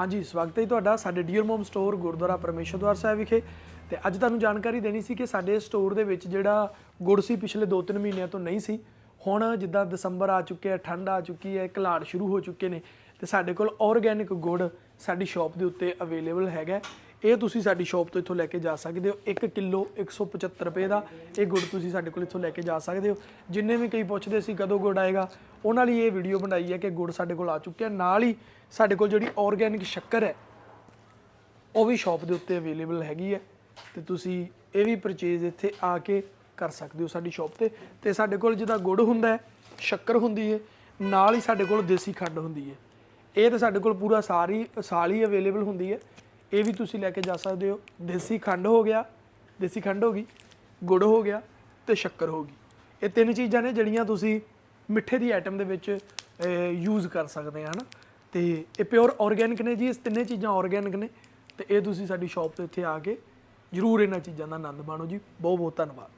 ਹਾਂਜੀ, ਸਵਾਗਤ ਹੈ ਜੀ ਤੁਹਾਡਾ ਸਾਡੇ dear mom store Gurdwara Parmeshardwar Sahib ਵਿਖੇ। ਤੇ ਅੱਜ ਤੁਹਾਨੂੰ ਜਾਣਕਾਰੀ ਦੇਣੀ ਸੀ ਕਿ ਸਾਡੇ ਸਟੋਰ ਦੇ ਵਿੱਚ ਜਿਹੜਾ ਗੁੜ ਸੀ ਪਿਛਲੇ 2-3 ਮਹੀਨਿਆਂ ਤੋਂ ਨਹੀਂ ਸੀ। ਹੁਣ ਜਿੱਦਾਂ ਦਸੰਬਰ ਆ ਚੁੱਕਿਆ ਠੰਡ ਆ ਚੁੱਕੀ ਹੈ ਘਲਾੜ ਸ਼ੁਰੂ ਹੋ ਚੁੱਕੇ ਨੇ ਤੇ ਸਾਡੇ ਕੋਲ ਆਰਗੇਨਿਕ ਗੁੜ ਸਾਡੀ ਸ਼ਾਪ ਦੇ ਉੱਤੇ ਅਵੇਲੇਬਲ ਹੈਗਾ। ਇਹ ਤੁਸੀਂ ਸਾਡੀ ਸ਼ਾਪ ਤੋਂ ਇੱਥੋਂ ਲੈ ਕੇ ਜਾ ਸਕਦੇ ਹੋ। 1 ਕਿਲੋ 175 ਰੁਪਏ ਦਾ ਇਹ ਗੁੜ ਤੁਸੀਂ ਸਾਡੇ ਕੋਲ ਇੱਥੋਂ ਲੈ ਕੇ ਜਾ ਸਕਦੇ ਹੋ। ਜਿੰਨੇ ਵੀ ਕਈ ਪੁੱਛਦੇ ਸੀ ਕਦੋਂ ਗੁੜ ਆਏਗਾ, ਉਹਨਾਂ ਲਈ ਇਹ ਵੀਡੀਓ ਬਣਾਈ ਹੈ ਕਿ ਗੁੜ ਸਾਡੇ ਕੋਲ ਆ ਚੁੱਕਿਆ। ਨਾਲ ਹੀ ਸਾਡੇ ਕੋਲ ਜਿਹੜੀ ਆਰਗੇਨਿਕ ਸ਼ੱਕਰ ਹੈ, ਉਹ ਵੀ ਸ਼ਾਪ ਦੇ ਉੱਤੇ ਅਵੇਲੇਬਲ ਹੈਗੀ ਹੈ। ਤੇ ਤੁਸੀਂ ਇਹ ਵੀ ਪਰਚੇਜ਼ ਇੱਥੇ ਆ ਕੇ ਕਰ ਸਕਦੇ ਹੋ ਸਾਡੀ ਸ਼ਾਪ ਤੇ। ਤੇ ਸਾਡੇ ਕੋਲ ਜਿਹਦਾ ਗੁੜ ਹੁੰਦਾ ਹੈ, ਸ਼ੱਕਰ ਹੁੰਦੀ ਹੈ, ਨਾਲ ਹੀ ਸਾਡੇ ਕੋਲ ਦੇਸੀ ਖੰਡ ਹੁੰਦੀ ਹੈ। ਇਹ ਤਾਂ ਸਾਡੇ ਕੋਲ ਪੂਰਾ ਸਾਰੀ, ਸਾਲ ਹੀ ਅਵੇਲੇਬਲ ਹੁੰਦੀ ਹੈ। ਇਹ ਵੀ ਤੁਸੀਂ ਲੈ ਕੇ ਜਾ ਸਕਦੇ ਹੋ। ਦੇਸੀ ਖੰਡ ਹੋ ਗਿਆ, ਦੇਸੀ ਖੰਡ ਹੋ ਗਈ, ਗੁੜ ਹੋ ਗਿਆ ਤੇ ਸ਼ੱਕਰ ਹੋ ਗਈ। ਇਹ ਤਿੰਨ ਚੀਜ਼ਾਂ ਨੇ ਜਿਹੜੀਆਂ ਤੁਸੀਂ ਮਿੱਠੇ ਦੀ ਆਈਟਮ ਦੇ ਵਿੱਚ ਯੂਜ਼ ਕਰ ਸਕਦੇ ਆ, ਹਨਾ? ਤੇ ਇਹ ਪਿਓਰ ਆਰਗੇਨਿਕ ਨੇ ਜੀ ਇਹ ਤਿੰਨੇ ਚੀਜ਼ਾਂ ਆਰਗੇਨਿਕ ਨੇ। ਤੇ ਇਹ ਤੁਸੀਂ ਸਾਡੀ ਸ਼ਾਪ ਤੇ ਇੱਥੇ ਆ ਕੇ ਜਰੂਰ ਇਹਨਾਂ ਚੀਜ਼ਾਂ ਦਾ ਆਨੰਦ ਮਾਣੋ ਜੀ। ਬਹੁਤ ਬਹੁਤ ਧੰਨਵਾਦ।